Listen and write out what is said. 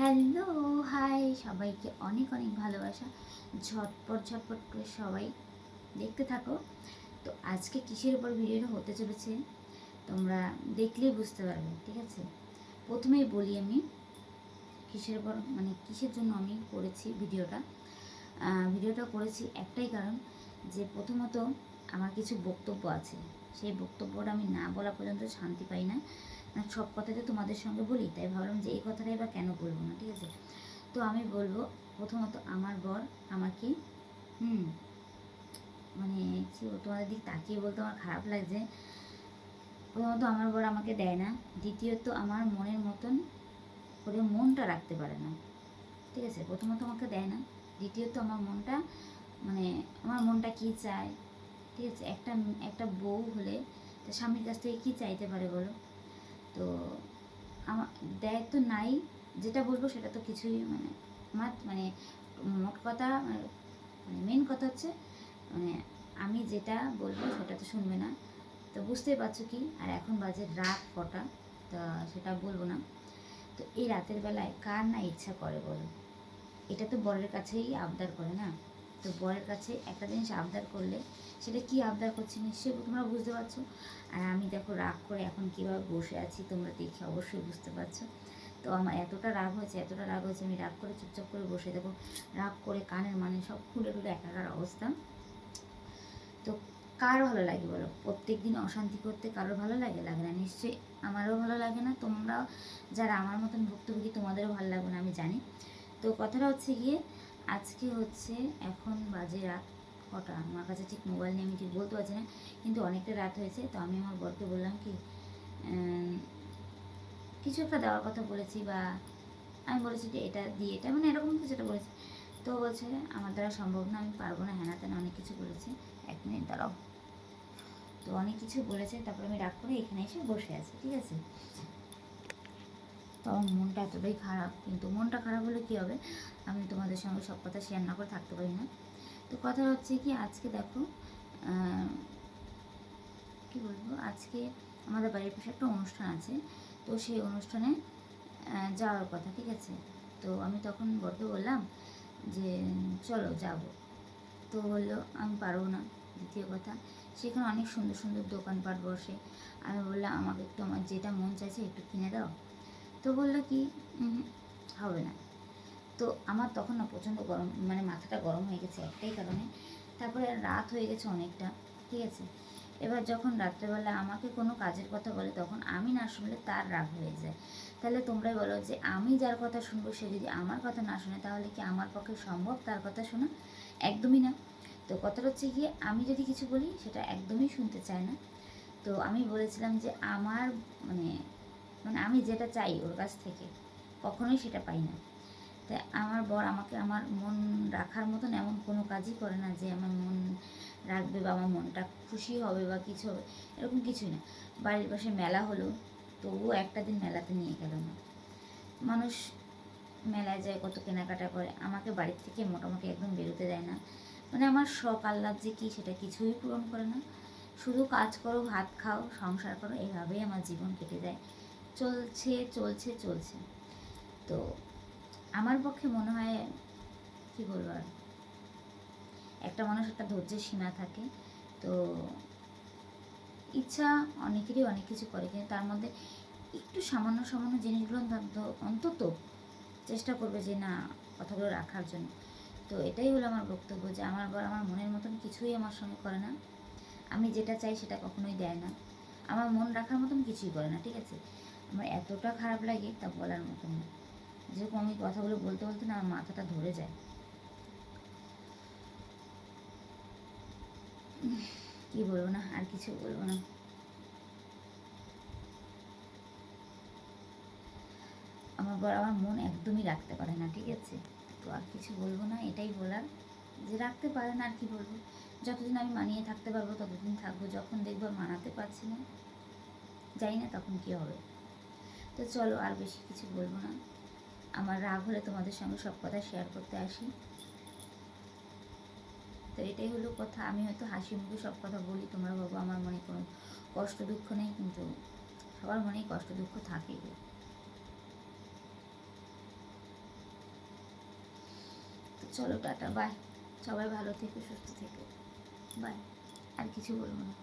Hello, high, সবাইকে অনেক অনেক ভালোবাসা। ঝটপট ঝটপট করে সবাই দেখতে থাকো। তো আজকে কিসের উপর ভিডিওটা হতে চলেছে, তোমরা দেখলেই বুঝতে পারবে, ঠিক আছে? প্রথমেই বলি আমি, কিসের উপর মানে কিসের জন্য আমি করেছি ভিডিওটা। ভিডিওটা করেছি একটাই কারণ যে প্রথমত আমার কিছু বক্তব্য আছে। সেই বক্তব্যটা আমি না বলা পর্যন্ত শান্তি পাই না। সব কথাই তো তোমাদের সঙ্গে বলি, তাই ভাবলাম যে এই কথাটাই বা কেন বলব না, ঠিক আছে? তো আমি বলব, প্রথমত আমার বর আমাকে, হুম মানে কি তোমাদের দিক তাকিয়ে বলতে আমার খারাপ লাগছে। প্রথমত আমার বর আমাকে দেয় না, দ্বিতীয়ত আমার মনের মতন করে মনটা রাখতে পারে না, ঠিক আছে? প্রথমত আমাকে দেয় না, দ্বিতীয়ত আমার মনটা মানে আমার মনটা কী চায়, ঠিক আছে? একটা একটা বউ হলে তার স্বামীর কাছ থেকে কী চাইতে পারে বলো? তো আমার দেয় তো নাই, যেটা বলব সেটা তো কিছুই মানে আমার মানে মোট কথা মানে মেন কথা হচ্ছে মানে আমি যেটা বলব সেটা তো শুনবে না। তো বুঝতেই পারছ কি, আর এখন বাজে রাত কটা, তা সেটা বলব না। তো এই রাতের বেলায় কার না ইচ্ছা করে বলো? এটা তো বরের কাছেই আবদার করে না? তো বরের কাছে একটা জিনিস আবদার করলে, সেটা কি আবদার করছে নিশ্চয়ই তোমরা বুঝতে পারছ। আর আমি দেখো রাগ করে এখন কীভাবে বসে আছি, তোমরা দেখে অবশ্যই বুঝতে পারছ। তো আমার এতটা রাগ হয়েছে, এতটা রাগ হয়েছে, আমি রাগ করে চুপচাপ করে বসে দেখো, রাগ করে কানের মানে সব খুলে টুলে একাকার অবস্থা। তো কার ভালো লাগে বলো? প্রত্যেক দিন অশান্তি করতে কারোর ভালো লাগে? লাগে না, নিশ্চয়ই আমারও ভালো লাগে না, তোমরাও যারা আমার মতন ভুক্তভোগী তোমাদেরও ভালো লাগবে না, আমি জানি। তো কথাটা হচ্ছে গিয়ে আজকে হচ্ছে এখন বাজে রাত কটা? আমার কাছে ঠিক মোবাইল নিয়ে আমি ঠিক বলতে পারছি না, কিন্তু অনেকটা রাত হয়েছে, তো আমি আমার বরকে বললাম কি কিছু একটা দেওয়ার কথা বলেছি বা আমি বলেছি যে এটা দিয়ে, এটা মানে এরকম কিছু একটা বলেছি। তো বলছে, আমার দ্বারা সম্ভব না, আমি পারব না হ্যানা তেনা অনেক কিছু বলেছে, এক মিনিট দাঁড়াও। তো অনেক কিছু বলেছে, তারপরে আমি রাগ করে এখানে এসে বসে আছি, ঠিক আছে? তো আমার মনটা এতটাই খারাপ। কিন্তু মনটা খারাপ হলে কী হবে? আমি তোমাদের সঙ্গে সব কথা শেয়ার না করে থাকতে পারি না। তো কথা হচ্ছে কি, আজকে দেখো কি বলব? আজকে আমাদের বাড়ির পাশে একটা অনুষ্ঠান আছে। তো সেই অনুষ্ঠানে যাওয়ার কথা, ঠিক আছে? তো আমি তখন বরকে বললাম যে, চলো, যাব। তো হলো আমি পারব না। দ্বিতীয় কথা, সেখানে অনেক সুন্দর সুন্দর দোকানপাট বসে। আমি বললাম, আমাকে একটু আমার যেটা মন চাইছে একটু কিনে দাও। তো বলল কি হবে না। তো আমার তখন না প্রচণ্ড গরম মানে মাথাটা গরম হয়ে গেছে একটাই কারণে। তারপরে রাত হয়ে গেছে অনেকটা ঠিক আছে? এবার যখন রাত্রেবেলা আমাকে কোনো কাজের কথা বলে তখন আমি না শুনলে তার রাগ হয়ে যায়। তাহলে তোমরাই বলো যে আমি যার কথা শুনব সে যদি আমার কথা না শুনে তাহলে কি আমার পক্ষে সম্ভব তার কথা শোনা? একদমই না। তো কথাটা হচ্ছে গিয়ে আমি যদি কিছু বলি সেটা একদমই শুনতে চায় না। তো আমি বলেছিলাম যে আমার মানে মানে আমি যেটা চাই ওর কাছ থেকে, কখনোই সেটা পাই না। তাই আমার বর আমাকে আমার মন রাখার মতন এমন কোনো কাজই করে না যে আমার মন রাখবে বা আমার মনটা খুশি হবে বা কিছু হবে, এরকম কিছুই না। বাড়ির পাশে মেলা হলো, তবুও একটা দিন মেলাতে নিয়ে গেল না। মানুষ মেলায় যায়, কত কেনাকাটা করে, আমাকে বাড়ির থেকে মোটামুটি একদম বেরোতে দেয় না। মানে আমার শখ, আহ্লাদ যে কী সেটা কিছুই পূরণ করে না। শুধু কাজ করো, ভাত খাও, সংসার করো এইভাবেই আমার জীবন কেটে দেয় চলছে চলছে চলছে। তো আমার পক্ষে মনে হয়, কি বলব আর? একটা মানুষ একটা ধৈর্যের সীমা থাকে। তো ইচ্ছা অনেকেরই অনেক কিছু করে, কিন্তু তার মধ্যে একটু সামান্য সামান্য জিনিসগুলো অন্তত- চেষ্টা করবে যে না, কথাগুলো রাখার জন্য। তো এটাই হলো আমার বক্তব্য যে আমার বর আমার মনের মতন কিছুই আমার সঙ্গে করে না। আমি যেটা চাই সেটা কখনোই দেয় না। আমার মন রাখার মতন কিছুই করে না, ঠিক আছে? আমার এতটা খারাপ লাগে তা বলার মতন না। যেরকম আমি কথাগুলো বলতে বলতে না, আমার মাথাটা ধরে যায়। কি বলব না, আর কিছু বলব না। আমার বর, আমার মন একদমই রাখতে পারে না, ঠিক আছে? তো আর কিছু বলব না, এটাই বলার। যে রাখতে পারে না আর কি বলব? যতদিন আমি মানিয়ে থাকতে পারব, ততদিন থাকব। যখন দেখব মানাতে পারছি না, জানি না তখন কি হবে। তো চলো আর বেশি কিছু বলব না। আমার রাগ হলে তোমাদের সঙ্গে সব কথা শেয়ার করতে আসি। তো এটাই হলো কথা। আমি হয়তো হাসি মুখে সব কথা বলি। তোমরা ভাবো আমার মনে কোনো কষ্ট দুঃখ নেই, কিন্তু সবার মনেই কষ্ট দুঃখ থাকেই গো। চলো টাটা বাই সবাই ভালো থেকো, সুস্থ থেকো। বাই আর কিছু বলব না।